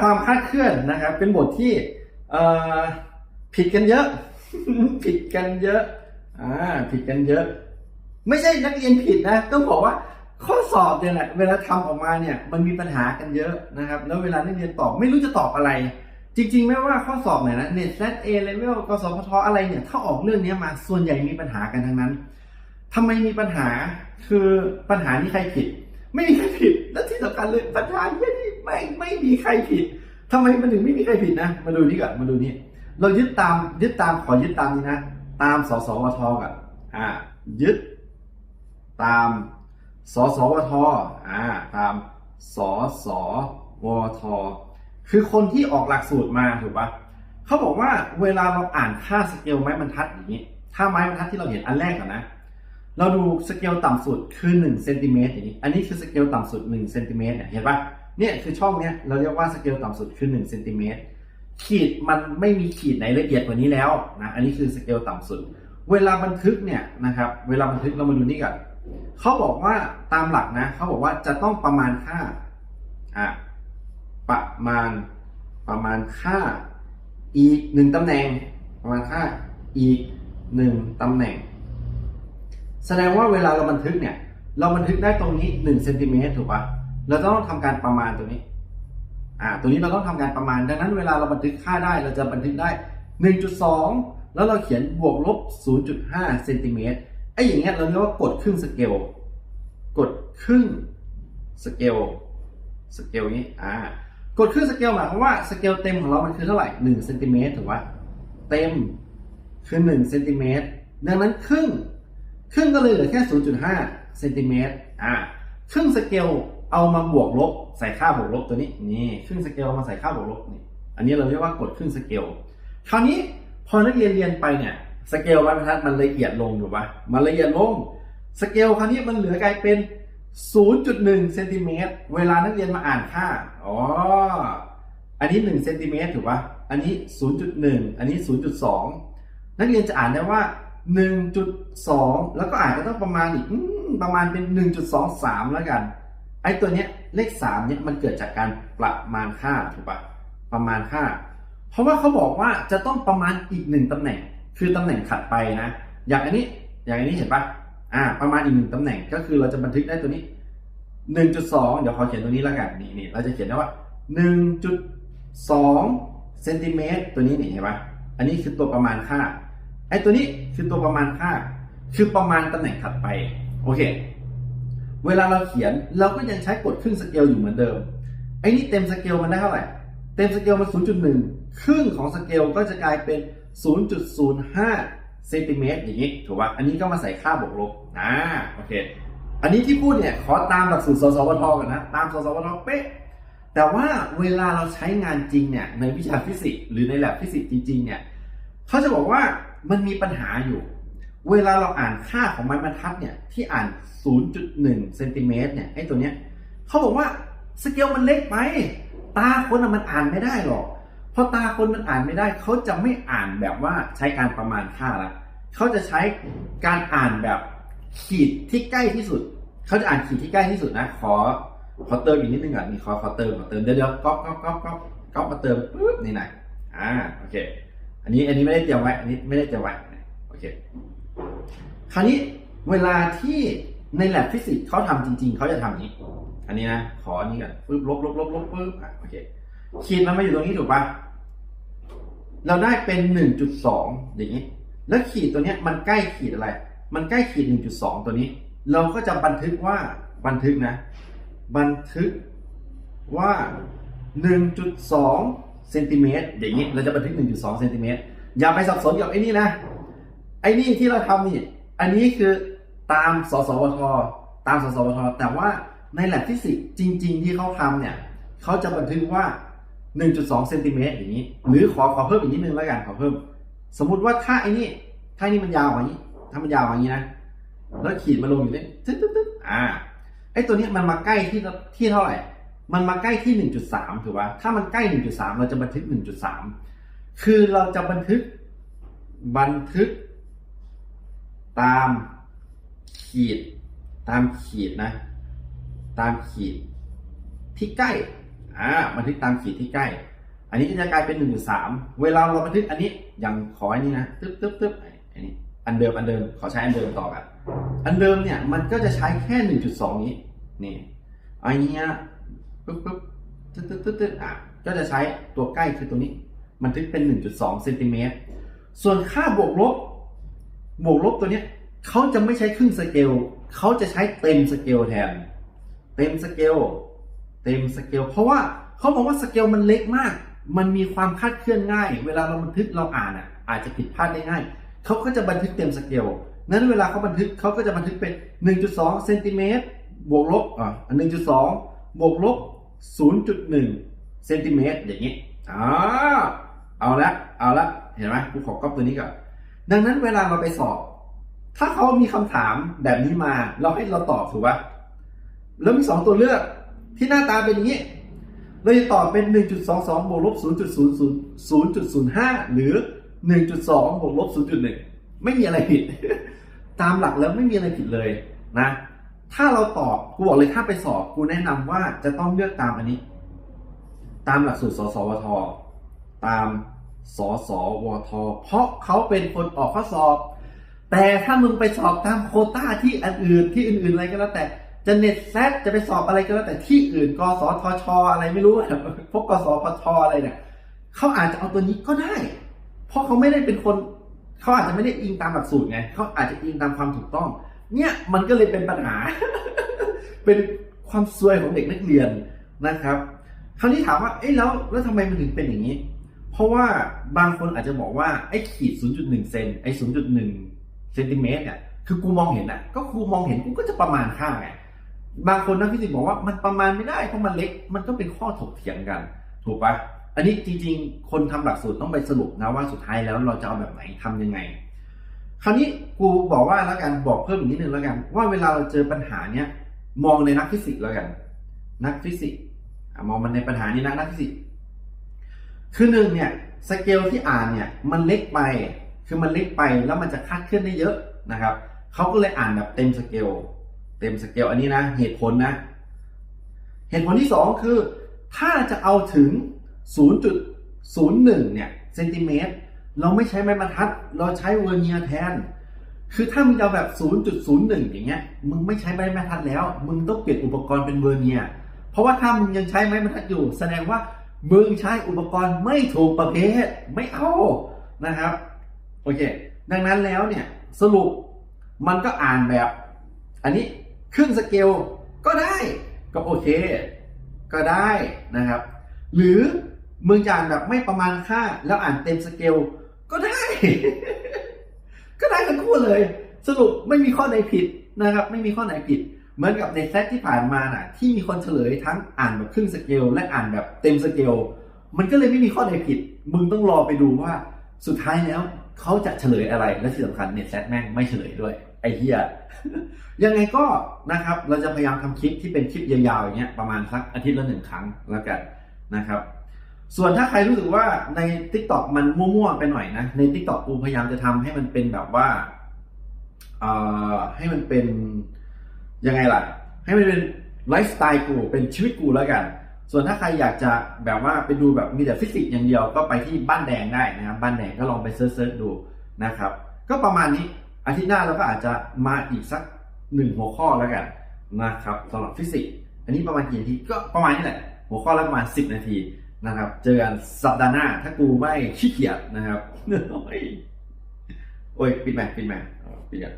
ความคาดเคลื่อนนะครับ เป็นบทที่ผิดกันเยอะ ผิดกันเยอะอ่าผิดกันเยอะ ไม่ใช่นักเรียนผิดนะ ต้องบอกว่าข้อสอบเนี่ยแหละเวลาทำออกมาเนี่ยมันมีปัญหากันเยอะนะครับ แล้วเวลานักเรียนตอบไม่รู้จะตอบอะไร จริง ๆ ไม่ว่าข้อสอบไหนนะเน็ตแซเอเลเวลกสพทอะไรเนี่ย ถ้าออกเรื่องนี้มาส่วนใหญ่มีปัญหากันทั้งนั้นทำไมมีปัญหาคือปัญหานี้ใครผิด ไม่มีใครผิดและที่สำคัญเลยปัญหาเยนี่ ไม่ไม่มีใครผิดทำไมมันถึงไม่มีใครผิดนะ มาดูนี่ก่อนมาดูนี่เรายึดตามยึดตามขอยึดตามนี้นะ ตามสสวทก่อนอ่า ยึด ตามสสวทอ่าตามสสวท คือคนที่ออกหลักสูตรมาถูกปะเขาบอกว่าเวลาเราอ่านค่าสเกลไม้บรรทัดอย่างนี้ ถ้าไม้บรรทัดที่เราเห็นอันแรกก่อนนะ เราดูสเกลต่ำสุดคือ1เซนติเมตรอย่างนี้ อันนี้คือสเกลต่ำสุด1เซนติเมตรเนี่ยเห็นปะ เนี่ยคือช่องเนี้ยเราเรียกว่าสเกลต่ำสุดคือ1เซนติเมตรขีดมันไม่มีขีดไหนละเอียดกว่านี้แล้วนะอันนี้คือสเกลต่ำสุด เวลาบันทึกเนี่ยนะครับเวลาบันทึกเรามาดูนี่ก่อนเขาบอกว่าตามหลักนะเขาบอกว่าจะต้องประมาณค่าอะประมาณประมาณค่าอีกหนึ่งตำแหน่ง ประมาณค่าอีกหนึ่งตำแหน่ง แสดงว่าเวลาเราบันทึกเนี่ย เราบันทึกได้ตรงนี้1เซนติเมตรถูกปะ เราต้องทำการประมาณตรงนี้ อ่า ตัวนี้เราต้องทำการประมาณ ดังนั้นเวลาเราบันทึกค่าได้ เราจะบันทึกได้ 1.2 แล้วเราเขียนบวกลบ 0.5เซนติเมตรไอ้อย่างเงี้ยเราเรียกว่ากดครึ่งสเกล กดครึ่งสเกล สเกลนี้ อ่า กดครึ่งสเกลหมายความว่าสเกลเต็มของเรา มันคือเท่าไหร่ 1เซนติเมตรถูกปะเต็มคือ1เซนติเมตร ดังนั้นครึ่ง ครึ่งก็เลยเหลือแค่ 0.5เซนติเมตร อ่า ครึ่งสเกล เอามาบวกลบใส่ค่าบวกลบตัวนี้นี่ครึ่งสเกลเอามาใส่ค่าบวกลบนี่อันนี้เราเรียกว่ากดครึ่งสเกลคราวนี้พอนักเรียนเรียนไปเนี่ยสเกลบรรทัดมันละเอียดลงถูกปะมันละเอียดลงสเกลคราวนี้มันเหลือกลายเป็น 0.1เซนติเมตรเวลานักเรียนมาอ่านค่าอ๋ออันนี้1เซนติเมตรถูกปะอันนี้ 0.1 อันนี้ 0.2 นักเรียนจะอ่านได้ว่า 1.2 แล้วก็อ่านก็ต้องประมาณอีกประมาณเป็น 1.23 แล้วกัน อ้ตัวเนี้ยเลข3เนี่ยมันเกิดจากการประมาณค่าถูกปะประมาณค่า เพราะว่าเขาบอกว่าจะต้องประมาณอีกหนึ่งตำแหน่ง คือตำแหน่งถัดไปนะ อย่างอันนี้อย่างอันนี้เห็นปะอ่า ประมาณอีกหนึ่งตำแหน่งก็คือเราจะบันทึกได้ตัวนี้1.2เดี๋ยวขอเขียนตัวนี้แล้วกันนี่นี่เราจะเขียนได้ว่า1.2เซนติเมตรตัวนี้นี่เห็นปะอันนี้คือตัวประมาณค่าไอ้ตัวนี้คือตัวประมาณค่า คือประมาณตำแหน่งถัดไปโอเค เวลาเราเขียนเราก็ยังใช้กดครึ่งสเกลอยู่เหมือนเดิม ไอ้นี่เต็มสเกลมันได้เท่าไหร่ เต็มสเกลมัน 0.1 ครึ่งของสเกลก็จะกลายเป็น 0.05เซนติเมตรอย่างนี้ถูกป่ะ อันนี้ก็มาใส่ค่าบวกลบ อ่า โอเค อันนี้ที่พูดเนี่ยขอตามหลักสูตรสสวทกันนะ ตามสสวทเป๊ะ แต่ว่าเวลาเราใช้งานจริงเนี่ยในวิชาฟิสิกส์หรือในแลบฟิสิกส์จริงๆเนี่ยเขาจะบอกว่ามันมีปัญหาอยู่ เวลาเราอ่านค่าของไม้บรรทัดเนี่ยที่อ่าน 0.1เซนติเมตรเนี่ยไอ้ตัวเนี้ยเขาบอกว่าสเกลมันเล็กไปตาคนอะมันอ่านไม่ได้หรอกเพราะตาคนมันอ่านไม่ได้เขาจะไม่อ่านแบบว่าใช้การประมาณค่าละเขาจะใช้การอ่านแบบขีดที่ใกล้ที่สุดเขาจะอ่านขีดที่ใกล้ที่สุดนะ ขอขอเติมอีกนิดนึงก่อนนี่ขอขอเติมขอเติมเดี๋ยวเดี๋ยวก๊อปก๊อปก๊อปก๊อปก๊อปมาเติมปุ๊บนี่หน่อยอ่าโอเค อันนี้อันนี้ไม่ได้เตรียมไว้อันนี้ไม่ได้เตรียมไว้โอเค คราวนี้เวลาที่ในแลบฟิสิกส์เขาทำจริง ๆ เขาจะทำอย่างนี้ อันนี้นะ ขออันนี้ก่อนปึ๊บลบลบลบลบปึ๊บอะโอเคขีดมันมาอยู่ตรงนี้ถูกปะเราได้เป็นหนึ่งจุดสองอย่างนี้ แล้วขีดตัวเนี้ยมันใกล้ขีดอะไร มันใกล้ขีดหนึ่งจุดสองตัวนี้ เราก็จะบันทึกว่าบันทึกนะ บันทึกว่าหนึ่งจุดสองเซนติเมตรอย่างนี้ เราจะบันทึกหนึ่งจุดสองเซนติเมตรอย่าไปสับสนกับไอ้นี่นะ ไอ้นี่ที่เราทำนี่ อันนี้คือตามสสวทตามสสวทแต่ว่าในแลบฟิสิกส์จริง ๆ ที่เขาทำเนี่ยเขาจะบันทึกว่า 1.2เซนติเมตรอย่างนี้ หรือขอขอเพิ่มอีกนิดนึงแล้วกันขอเพิ่ม สมมุติว่าถ้าไอ้นี่ถ้าไอ้นี่มันยาวกว่านี้ ถ้ามันยาวกว่านี้นะแล้วขีดมาลงอยู่นี่ตึ๊ดตึ๊ดตึ๊ดอ่าไอ้ตัวนี้มันมาใกล้ที่ที่เท่าไหร่ มันมาใกล้ที่ 1.3ถูกป่ะถ้ามันใกล้ 1.3 เราจะบันทึก 1.3 คือเราจะบันทึกบันทึก ตามขีด ตามขีดนะ ตามขีดที่ใกล้อ่าบันทึกตามขีดที่ใกล้ อันนี้ก็จะกลายเป็น1.3เวลาเราบันทึกอันนี้อย่างขออันนี้นะตึ๊บตึ๊บตึ๊บอันนี้อันเดิมอันเดิมขอใช้อันเดิมต่อกันอันเดิมเนี่ยมันก็จะใช้แค่1.2นี้นี่อันนี้ปึ๊บปึ๊บตึ๊ดตึ๊ดตึ๊ดตึ๊ดอะก็จะใช้ตัวใกล้คือตัวนี้ บันทึกเป็น1.2เซนติเมตรส่วนค่าบวกลบ บวกลบตัวเนี้ยเขาจะไม่ใช้ครึ่งสเกลเขาจะใช้เต็มสเกลแทน เต็มสเกลเต็มสเกลเพราะว่าเขาบอกว่าสเกลมันเล็กมาก มันมีความคลาดเคลื่อนง่าย เวลาเราบันทึกเราอ่านอะ อาจจะผิดพลาดได้ง่ายเขาก็จะบันทึกเต็มสเกลนั้นเวลาเขาบันทึกเขาก็จะบันทึกเป็น 1.2เซนติเมตรบวกลบอ่า1.2 บวกลบ 0.1เซนติเมตรอย่างนี้อ่าเอาละเอาละเห็นไหมกูขอก๊อปตัวนี้ก่อน ดังนั้นเวลาเราไปสอบ ถ้าเขามีคำถามแบบนี้มา เราให้เราตอบถูกปะแล้วมีสองตัวเลือกที่หน้าตาเป็นอย่างนี้เราจะตอบเป็น 1.22บวกลบ0.00 0.05 หรือ 1.2บวกลบ0.1 ไม่มีอะไรผิด ตามหลักแล้วไม่มีอะไรผิดเลยนะ ถ้าเราตอบกูบอกเลยถ้าไปสอบกูแนะนำว่าจะต้องเลือกตามอันนี้ ตามหลักสูตรสสวท ตาม สสวท เพราะเขาเป็นคนออกข้อสอบ แต่ถ้ามึงไปสอบตามโคต้าที่อันอื่นที่อื่นๆอะไรก็แล้วแต่จะเน็ตแซดจะไปสอบอะไรก็แล้วแต่ที่อื่นกสทชอะไรไม่รู้พวกกสพทอะไรเนี่ยเขาอาจจะเอาตัวนี้ก็ได้ เพราะเขาไม่ได้เป็นคนเขาอาจจะไม่ได้อิงตามหลักสูตรไงเขาอาจจะอิงตามความถูกต้อง เนี่ยมันก็เลยเป็นปัญหา เป็นความซวยของเด็กนักเรียนนะครับ คราวนี้ถามว่าเอ้แล้วแล้วทำไมมันถึงเป็นอย่างนี้ เพราะว่าบางคนอาจจะบอกว่าไอ้ขีด 0.1 เซนไอ้ 0.1 เซนติเมตรเนี่ยคือกูมองเห็นอะ ก็กูมองเห็นกูก็จะประมาณค่าไงบางคนนักฟิสิกส์บอกว่ามันประมาณไม่ได้เพราะมันเล็ก มันก็เป็นข้อถกเถียงกัน ถูกปะอันนี้จริง ๆ คนทำหลักสูตรต้องไปสรุปนะว่าสุดท้ายแล้วเราจะเอาแบบไหนทำยังไง คราวนี้กูบอกว่าแล้วกันบอกเพิ่มอีกนิดนึงแล้วกัน ว่าเวลาเราเจอปัญหาเนี้ยมองในนักฟิสิกส์แล้วกัน นักฟิสิกส์มองมันในปัญหานี้นะนักฟิสิกส์ คือหนึ่งเนี่ยสเกลที่อ่านเนี่ยมันเล็กไป คือมันเล็กไปแล้วมันจะคาดเคลื่อนได้เยอะนะครับเขาก็เลยอ่านแบบเต็มสเกลเต็มสเกลอันนี้นะเหตุผลนะ เหตุผลที่สองคือ ถ้าจะเอาถึง 0.01เนี่ยเซนติเมตรเราไม่ใช้ไม้บรรทัด เราใช้เวอร์เนียแทน คือถ้ามึงเอาแบบ 0.01 อย่างเงี้ยมึงไม่ใช้ไม้บรรทัดแล้ว มึงต้องเปลี่ยนอุปกรณ์เป็นเวอร์เนียเพราะว่าถ้ามึงยังใช้ไม้บรรทัดอยู่ แสดงว่า มึงใช้อุปกรณ์ไม่ถูกประเภทไม่เอานะครับโอเค ดังนั้นแล้วเนี่ยสรุปมันก็อ่านแบบ อันนี้ครึ่งสเกลก็ได้ก็โอเค ก็ได้นะครับ หรือมึงจะอ่านแบบไม่ประมาณค่า แล้วอ่านเต็มสเกลก็ได้ ก็ได้ทั้งคู่เลย สรุปไม่มีข้อไหนผิดนะครับ ไม่มีข้อไหนผิด เหมือนกับในเซตที่ผ่านมาน่ะ ที่มีคนเฉลยทั้งอ่านแบบครึ่งสเกลและอ่านแบบเต็มสเกลมันก็เลยไม่มีข้อไหนผิด มึงต้องรอไปดูว่าสุดท้ายแล้วเขาจะเฉลยอะไรและที่สำคัญเน็ตแซดแม่งไม่เฉลยด้วย ไอ้เหี้ยยังไงก็นะครับ เราจะพยายามทำคลิปที่เป็นคลิปยาวๆอย่างเงี้ยประมาณสักอาทิตย์ละหนึ่งครั้งแล้วกันนะครับ ส่วนถ้าใครรู้สึกว่าใน t ิ k t o k มันมั่วๆไปหน่อยนะ ใน t ิ k t o k กูพยายามจะทำให้มันเป็นแบบว่าเอ่อให้มันเป็น ยังไงล่ะ ให้มันเป็นไลฟ์สไตล์กูเป็นชีวิตกูแล้วกัน ส่วนถ้าใครอยากจะแบบว่าไปดูแบบมีแต่ฟิสิกส์อย่างเดียวก็ไปที่บ้านแดงได้นะครับบ้านแดงก็ลองไปเซิร์ชดูนะครับ ก็ประมาณนี้อาทิตย์หน้าเราก็อาจจะมาอีกสักหนึ่งหัวข้อแล้วกันนะครับสำหรับฟิสิกส์อันนี้ประมาณกี่นาทีก็ประมาณนี้แหละ หัวข้อละประมาณ 10 นาทีนะครับ เจอกันสัปดาห์หน้าถ้ากูไม่ขี้เกียจนะครับโอ้ยปิดแมปิดแมปิดอะ